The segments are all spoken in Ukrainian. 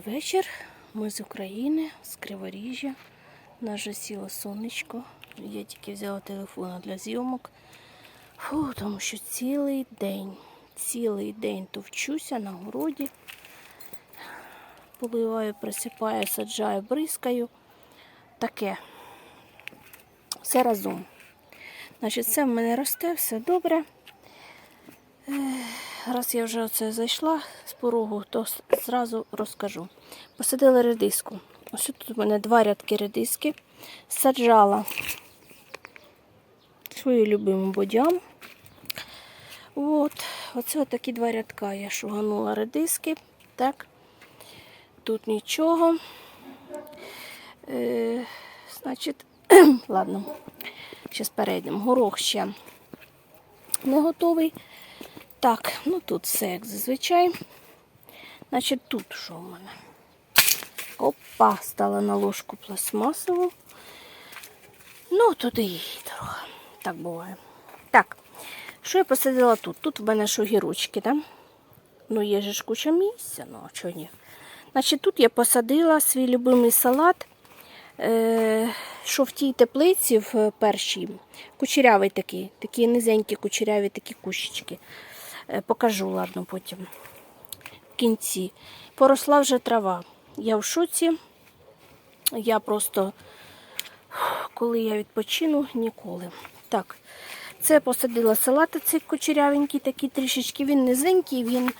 Добрий вечір. Ми з України, з Криворіжжя. Нас же сіло сонечко. Я тільки взяла телефон для зйомок. Фу, тому що цілий день, цілий день товчуся на городі. Поливаю, присипаю, саджаю, бризкаю. Таке. Все разом. Значить, це в мене росте, все добре. Раз я вже оце зайшла з порогу, то зразу розкажу. Посадила редиску. Ось тут у мене два рядки редиски. Саджала свою любиму бодям. От, оце такі два рядка я шуганула редиски. Так. Тут нічого. Е, значить, ладно, зараз перейдемо. Горох ще не готовий. Так, ну тут все як зазвичай. Значить, тут що в мене? Опа, стала на ложку пластмасову. Ну, туди її трохи. Так буває. Так, що я посадила тут? Тут в мене ж огірочки, да? Ну, є ж куча місця, ну чого ні? Значить, тут я посадила свій любимий салат. Е, що в тій теплиці в першій, кучерявий такий, такі низенькі кучеряві такі кущички. Е, Покажу, ладно, потім. В кінці. Поросла вже трава. Я в шоці. Я просто, коли я відпочину, ніколи. Так, це посадила салати цей кучерявенький, такий трішечки. Він низенький, він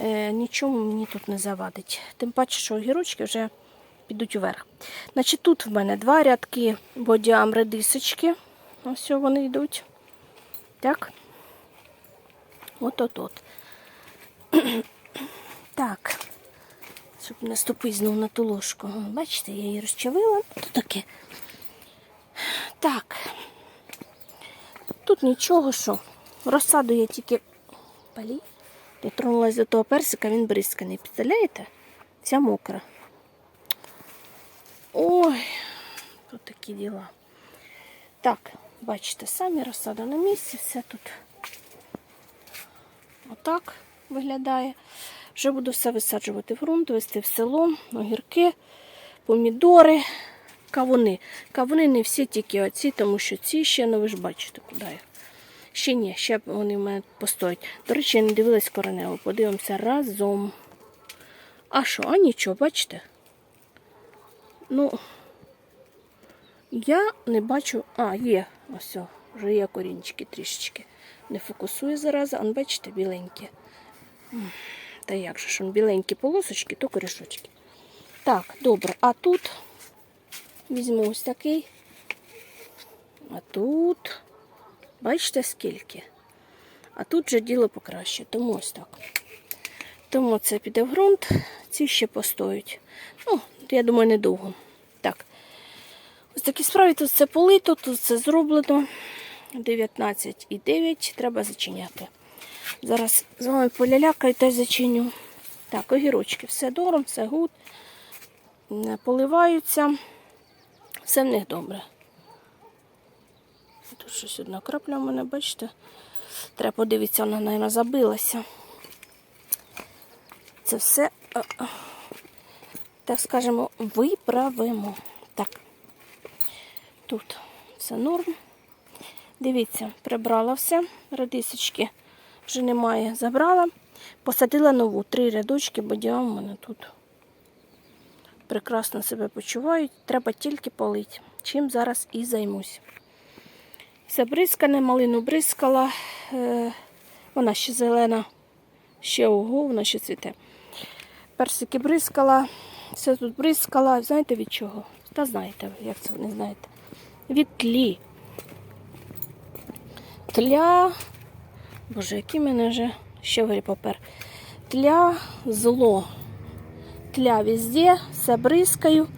е, нічому мені тут не завадить. Тим паче, що огірочки вже підуть вверх. Значить, тут в мене два рядки бодіам редисочки. Ось вони йдуть. Так. От-от-от. Так. Щоб не ступити знов на ту ложку. Бачите, я її розчавила. Тут таке. Так. Тут нічого, що. Розсаду я тільки палі. Дотронулася до того персика, він бризканий. Представляєте? Вся мокра. Ой, тут такі діла. Так, бачите, самі розсада на місці, все тут отак виглядає. Вже буду все висаджувати в ґрунт, вести в село, огірки, помідори, кавуни. Кавуни не всі тільки оці, тому що ці ще, ну ви ж бачите, куди їх. Ще ні, ще вони в мене постоять. До речі, я не дивилась коренево. Подивимося разом. А що, а нічого, бачите? Ну, я не бачу. А, є. Ось, вже є корінчики трішечки. Не фокусує зараз, а бачите, біленькі. Та як же ж, он біленькі полосочки, то корішочки. Так, добре. А тут візьму ось такий. А тут, бачите, скільки? А тут вже діло покраще, тому ось так. Тому це піде в ґрунт, ці ще постоять. Ну, я думаю, недовго. Так. Ось такі справи тут все полито, тут все зроблено. 19,9 треба зачиняти. Зараз з вами полялякаю та й зачиню. Так, огірочки, все добре, все гуд. Поливаються. Все в них добре. Тут щось одна крапля в мене, бачите? Треба подивитися, вона, мабуть, забилася. Це все, е, е, так скажемо, виправимо. Так, тут все норм. Дивіться, прибрала все, радисочки вже немає. Забрала, посадила нову, три рядочки, бо діам у мене тут прекрасно себе почувають. Треба тільки полити. Чим зараз і займусь. Все бризкане, малину бризкала. Е, вона ще зелена, ще ого, вона ще цвіте. Персики бризкала, все тут бризкала. Знаєте від чого? Та знаєте, як це не знаєте. Від тлі. Тля. Боже, який мене вже щавель попер. Тля зло. Тля везде, все бризкаю.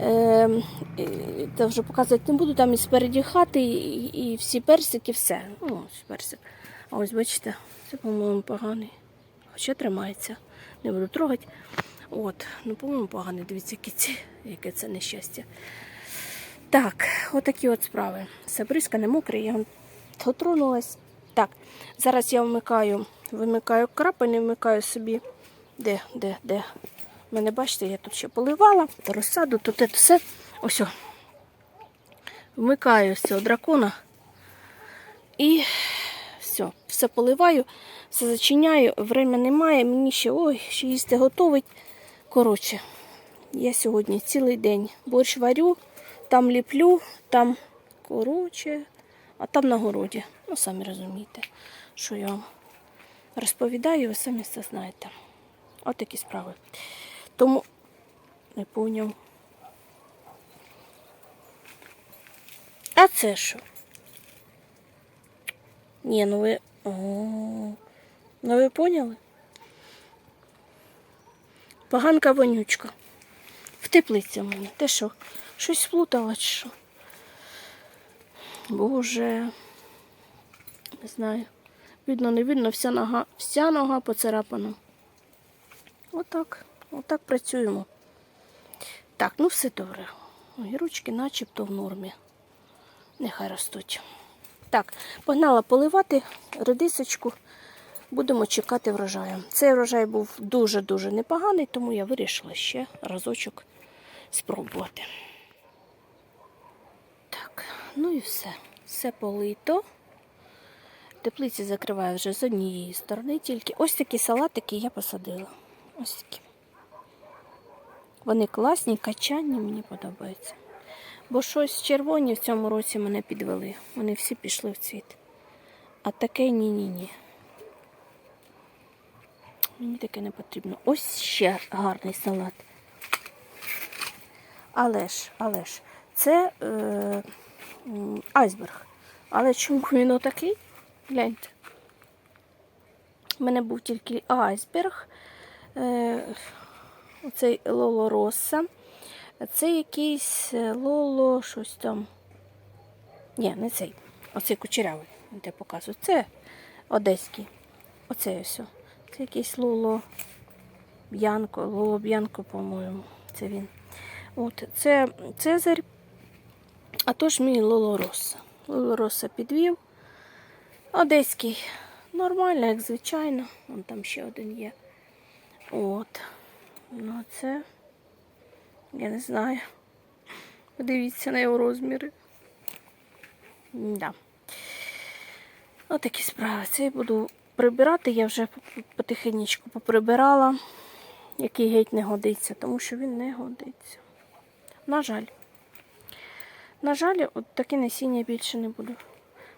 Е, це вже показувати не буду, там і спереді хати, і, всі персики, все. Ну, ось персик. А ось бачите, це, по-моєму, поганий. Хоча тримається. Не буду трогати. От, ну, по-моєму, поганий. Дивіться, які ці, яке це нещастя. Так, отакі от справи. Все бризкане, мокре, я дотронулась. Так, зараз я вмикаю, вимикаю крапель, вмикаю собі. Де, де, де? мене, бачите, я тут ще поливала, розсаду, тут це все. Ось. Вмикаю з цього дракона. І все, все поливаю, все зачиняю, время немає, мені ще ой, ще їсти готовить. Коротше, я сьогодні цілий день борщ варю, там ліплю, там коротше, а там на городі. Ну, самі розумієте, що я вам розповідаю, ви самі це знаєте. От такі справи. Тому не поняв. А це що? Ні, ну ви. Ну ви поняли? Поганка вонючка. В теплиці в. Ти що? Щось сплутала чи що? Боже. Не знаю. Видно, не видно, вся нога, вся нога поцарапана. Отак. Отак працюємо. Так, ну все добре. Огірочки начебто в нормі. Нехай ростуть. Так, погнала поливати редисочку. Будемо чекати врожаю. Цей врожай був дуже-дуже непоганий, тому я вирішила ще разочок спробувати. Ну і все. Все полито. Теплиці закриваю вже з однієї сторони тільки. Ось такі салатики я посадила. Ось такі. Вони класні, качанні, мені подобаються. Бо щось червоні в цьому році мене підвели. Вони всі пішли в цвіт. А таке ні-ні-ні. Мені таке не потрібно. Ось ще гарний салат. Але ж, але ж, це е, айсберг. Але чому він отакий? Гляньте. У мене був тільки айсберг. Е, оцей Лоло Росса. Це якийсь е, Лоло, щось там. Ні, не цей. Оцей кучерявий, тебе показую. Це одеський. Оцей ось. Це якийсь Лоло Б'янко, Лоло Б'янко, по-моєму. Це він. От, це Цезарь. А то ж мій Лоло Росса. Лоло Росса підвів. Одеський. Нормально, як звичайно. Вон там ще один є. От. Ну, це. Я не знаю. Подивіться на його розміри. Да. Отакі справи. Це я буду прибирати. Я вже потихеньку поприбирала, який геть не годиться, тому що він не годиться. На жаль. На жаль, от таке насіння більше не буду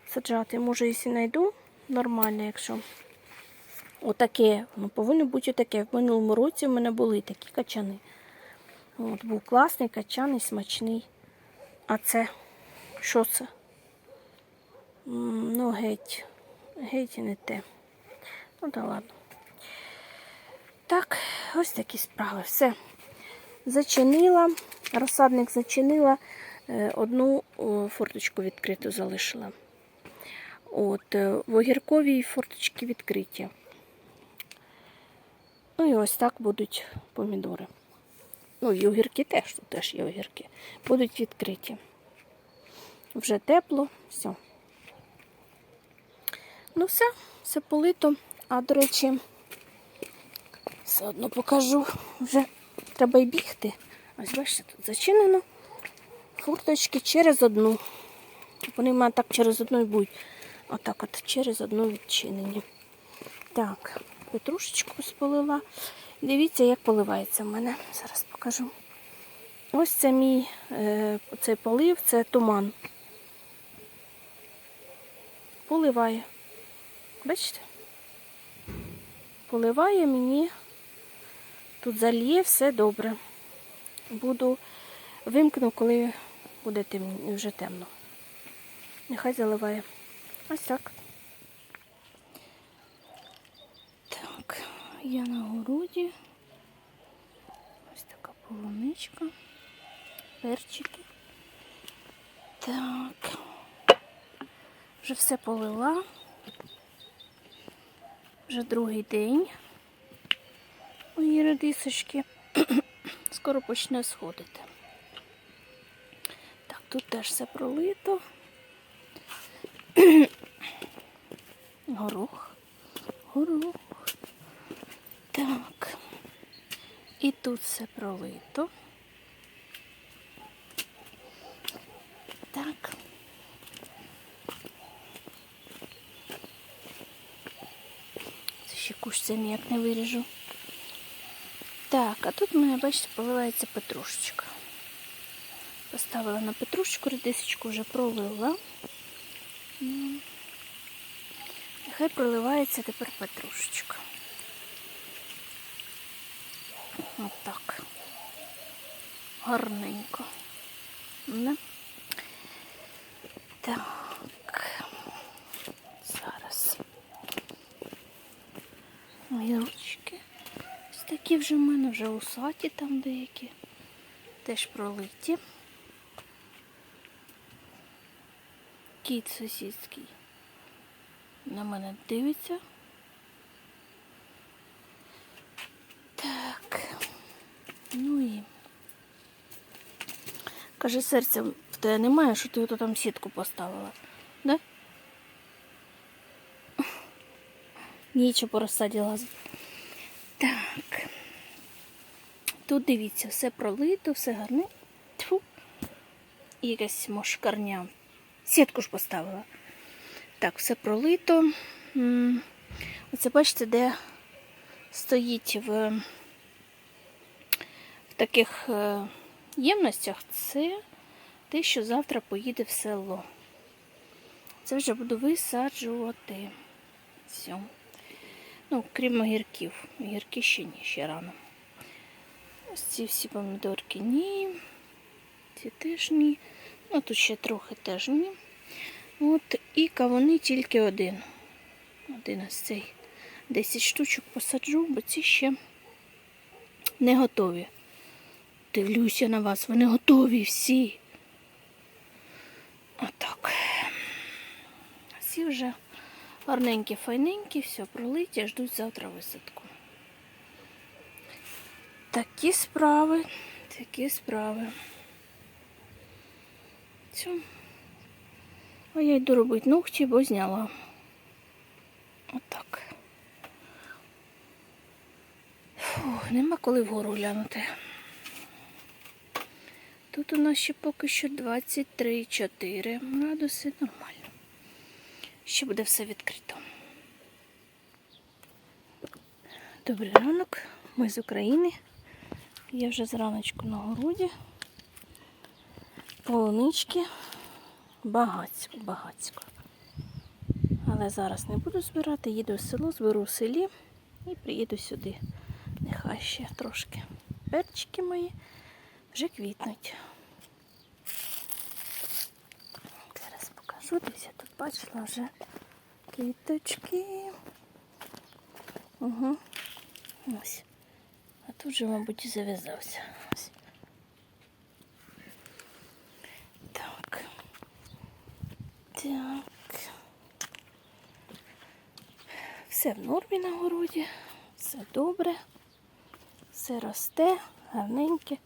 саджати. Може, якщо знайду нормальне, якщо отаке, ну повинно бути таке. В минулому році в мене були такі качани. От, був класний, качаний, смачний. А це що це? Ну, геть. Геть і не те. Ну да ладно. Так, ось такі справи. Все. Зачинила, розсадник зачинила, одну форточку відкриту залишила. От, е, в огірковій форточки відкриті. Ну і ось так будуть помідори. Ну, і огірки теж, тут теж є огірки. Будуть відкриті. Вже тепло, все. Ну, все, все полито. А, до речі, все одно покажу. Вже треба й бігти. Ось бачите, тут зачинено. Фурточки через одну. Вони в мене так через одну і будуть. Отак от через одну відчинені. Так, петрушечку сполила. Дивіться, як поливається в мене. Зараз покажу. Ось це мій е, цей полив, це туман. Поливає. Бачите? Поливає мені. Тут зальє все добре. Буду вимкну, коли буде темно, вже темно. Нехай заливає. Ось так. Так, я на городі. Ось така полуничка. Перчики. Так. Вже все полила. Вже другий день. Мої редисочки. Скоро почне сходити. Тут теж все пролито. Горох. Горох. Так. І тут. все пролито. Так. Це ще куш ніяк не виріжу. Так, а тут в мене, бачите, поливається петрушечка. Поставила на петрушечку, редисочку вже пролила. М. Нехай проливається тепер петрушечка. Отак. Гарненько. Не? Так. Зараз. Мої ручки. Ось такі вже в мене вже усаті там деякі. Теж пролиті. Кіт сусідський на мене дивиться. Так. Ну і. Каже, серця в тебе немає, що ти ото там сітку поставила. Да? Нічого по розсаді лазить. Так. Тут дивіться, все пролито, все гарне. Тьфу. І якась мошкарня. Сітку ж поставила. Так, все пролито. Оце бачите, де стоїть в, в таких е, ємностях, це те, що завтра поїде в село. Це вже буду висаджувати. Все. Ну, крім огірків. Огірки ще ні, ще рано. Ось ці всі помідорки ні. Ці теж ні. Ну, тут ще трохи теж ні. От і кавуни тільки один. Один ось цей. 10 штучок посаджу, бо ці ще не готові. Дивлюся на вас, вони готові всі. Отак. Всі вже гарненькі, файненькі, все пролиті, ждуть завтра висадку. Такі справи, такі справи. Все. А я йду робити ногті, бо зняла. Отак. Фух, нема коли вгору глянути. Тут у нас ще поки що 23,4 градуси. Нормально. Ще буде все відкрито. Добрий ранок. Ми з України. Я вже зраночку на городі. Полунички. Багацько, багацько. Але зараз не буду збирати, їду в село, зберу в селі і приїду сюди. Нехай ще трошки. Перчики мої вже квітнуть. Зараз покажу, десь я тут бачила вже квіточки. Угу. Ось. А тут же, мабуть, і зав'язався. Ось. Так. Так. Все в нормі на городі, все добре, все росте, гарненьке.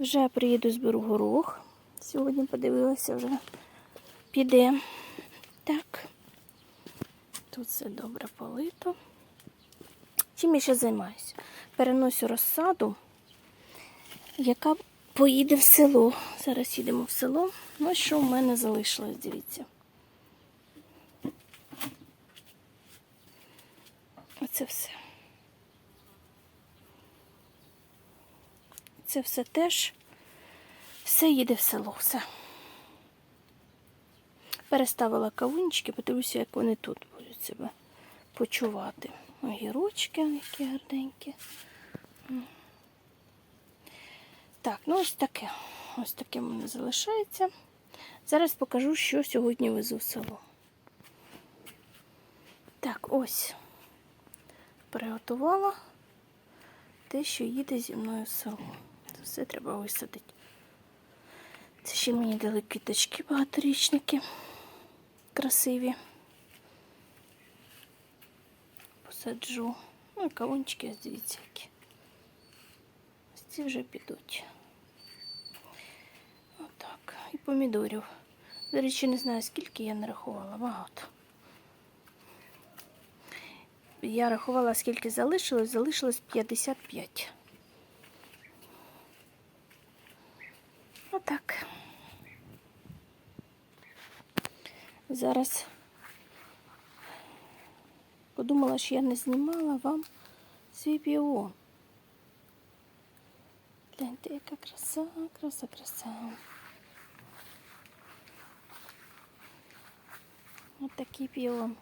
Вже приїду, зберу горох. Сьогодні подивилася, вже піде. Так. Тут все добре полито. Чим я ще займаюся? Переносю розсаду, яка поїде в село. Зараз їдемо в село. Ну, що в мене залишилось, дивіться. Оце все. Це все теж. Все їде в село, все. Переставила кавунчики, подивлюся, як вони тут будуть себе почувати. Огірочки, які гарненькі. Так, ну ось таке. Ось таке в мене залишається. Зараз покажу, що сьогодні везу в село. Так, ось приготувала те, що їде зі мною в село. Це все треба висадити. Це ще мені дали квіточки багаторічники. Красиві. Посаджу. Ну, і кавунчики, ось дивіться, які. Ось ці вже підуть. Отак. І помідорів. До речі, не знаю, скільки я нарахувала. Багато я рахувала, скільки залишилось, залишилось 55. Отак. Зараз подумала, що я не знімала вам свій піо. Гляньте, яка краса, краса, краса. Ось такий біом.